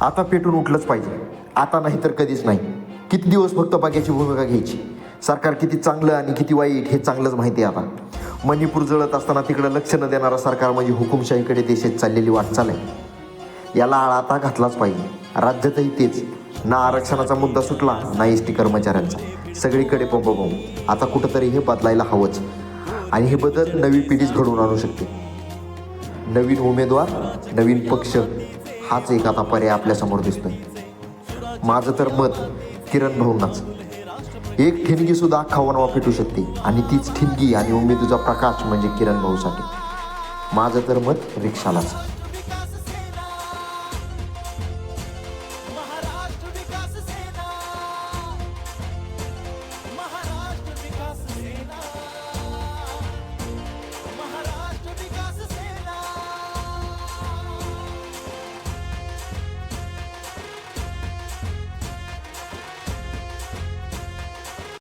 आता पेटून उठलंच पाहिजे. आता नाही तर कधीच नाही. किती दिवस फक्त बाग्याची भूमिका घ्यायची? सरकार किती चांगलं आणि किती वाईट हे चांगलंच माहिती आहे आता. मणिपूर जळत असताना तिकडं लक्ष न देणारा सरकार म्हणजे हुकुमशाहीकडे देशात चाललेली वाटचाल आहे. याला आळा आता घातलाच पाहिजे. राज्यातही तेच. ना आरक्षणाचा मुद्दा सुटला ना एस टी कर्मचाऱ्यांचा. सगळीकडे पंपबोम आता कुठंतरी हे बदलायला हवंच. आणि हे बदल नवी पिढीच घडवून आणू शकते. नवीन उमेदवार नवीन पक्ष. हाच एक आता पर्याय आपल्यासमोर दिसतोय. माझं तर मत किरण भाऊंनाच. एक ठिणगी सुद्धा अख्खा शकते आणि तीच ठिणगी आणि उमेदीचा प्रकाश म्हणजे किरण भाऊसाठी. माझं तर मत रिक्षालाच.